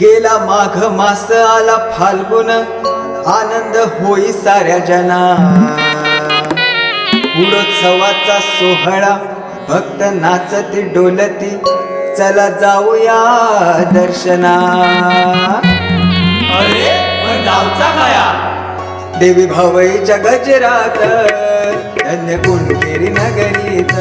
गेला माघ मास आला फाल्गुन. आनंद होई साऱ्या जना. उत्सवाचा सोहळा भक्त नाचती डोलती. चला जाऊया दर्शना. अरे पण गावचा काया देवी भावई जगजरात धन्य कुंडेरी नगरीत.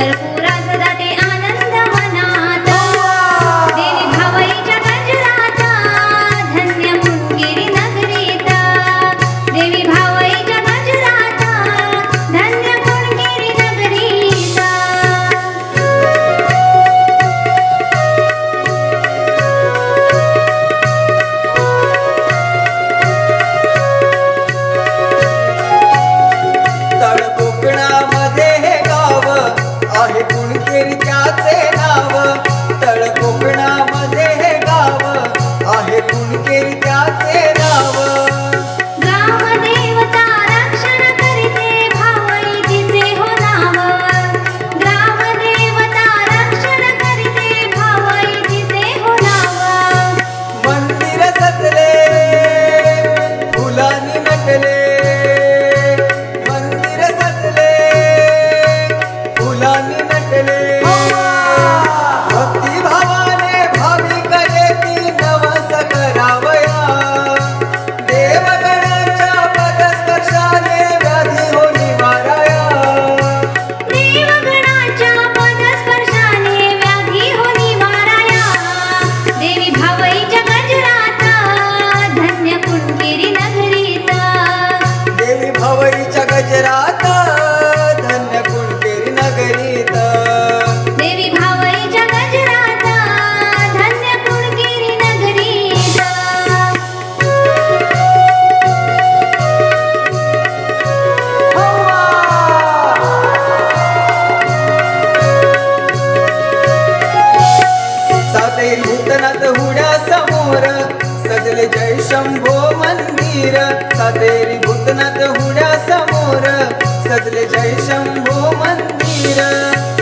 del mundo. शंभो मंदिर सातेरी भूतनाथ हुड्या समोर. सजले जय शंभो मंदिर.